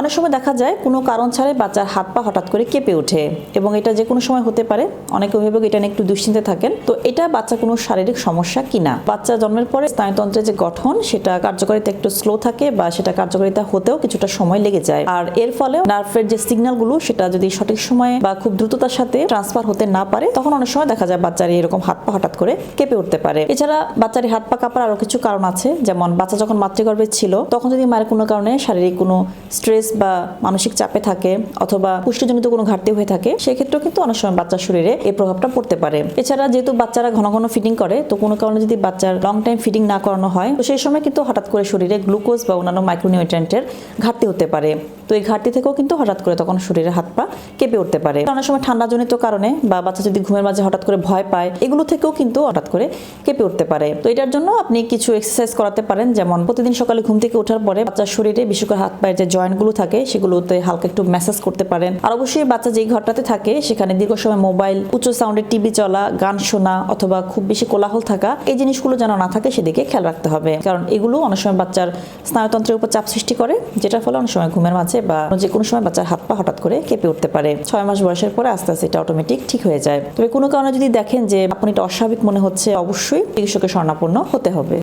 অনেক সময় দেখা যায় কোনো কারণ ছাড়াই বাচ্চার হাত পা হঠাৎ করে কেঁপে ওঠে এবং এটা যে কোনো সময় হতে পারে। অনেক অভিভাবক এটা নিয়ে একটু দুশ্চিন্তে থাকেন। তো এটা বাচ্চা কোনো শারীরিক সমস্যা কিনা? বাচ্চা জন্মের পরে স্নায়ুতন্ত্রের যে গঠন, সেটা কার্যকারিতা একটু স্লো থাকে বা সেটা কার্যকারিতা হতেও কিছুটা সময় লেগে যায়। আর এর ফলে নার্ভের যে সিগন্যালগুলো সেটা যদি সঠিক সময়ে বা খুব দ্রুততার সাথে ট্রান্সফার হতে না পারে, তখন অনেক সময় দেখা যায় বাচ্চার এরকম হাত পা হঠাৎ করে কেঁপে উঠতে পারে। এছাড়া বাচ্চার হাত পা কাঁপার আরও কিছু কারণ আছে। যেমন বাচ্চা যখন মাতৃগর্ভে ছিল, তখন যদি মায়ের কোনো কারণে শারীরিক কোনো স্ট্রেস বা মানসিক চাপে থাকে অথবা পুষ্টিজনিত কোনো ঘাটতি হয়ে থাকে, সেক্ষেত্রেও কিন্তু অনেক সময় বাচ্চার শরীরে এই প্রভাবটা পড়তে পারে। এছাড়া যেহেতু বাচ্চারা ঘন ঘন ফিডিং করে, তো কোনো কারণে যদি বাচ্চার লং টাইম ফিডিং না করানো হয়, তো সেই সময় কিন্তু হঠাৎ করে শরীরে গ্লুকোজ বা অন্যান্য মাইক্রোনিউট্রেন্টের ঘাটতি হতে পারে। তো এই ঘাটতি থেকেও কিন্তু হঠাৎ করে তখন শরীরে হাত পা কেঁপে উঠতে পারে। অনেক সময় ঠান্ডাজনিত কারণে বা বাচ্চা যদি ঘুমের মাঝে হঠাৎ করে ভয় পায়, এগুলো থেকেও কিন্তু হঠাৎ করে কেঁপে উঠতে পারে। তো এটার জন্য আপনি কিছু এক্সারসাইজ করাতে পারেন, যেমন প্রতিদিন সকালে ঘুম থেকে ওঠার পরে বাচ্চার শরীরে বিশেষ করে হাত পায়ের যে জয়েন্টগুলো থাকে, সেগুলোতে হালকা একটু ম্যাসাজ করতে পারেন। আর অবশ্যই বাচ্চা যেই ঘরটাতে থাকে, সেখানে দীর্ঘ সময় মোবাইল উচ্চ সাউন্ডের টিভি চলা, গান শোনা অথবা খুব বেশি কোলাহল থাকা, এই জিনিসগুলো যেন না থাকে, সেদিকে খেয়াল রাখতে হবে। কারণ এগুলো অনেক সময় বাচ্চার স্নায়ুতন্ত্রের উপর চাপ সৃষ্টি করে, যেটার ফলে অনেক সময় ঘুমের মাঝে বা যে কোনো সময় বাচ্চার হাত পা হঠাৎ করে কেঁপে উঠতে পারে। ছয় মাস বয়সের পরে আস্তে আস্তে এটা অটোমেটিক ঠিক হয়ে যায়। তবে কোনো কারণে যদি দেখেন যে, আপনি এটা অস্বাভাবিক মনে হচ্ছে, অবশ্যই চিকিৎসকের শরণাপন্ন হতে হবে।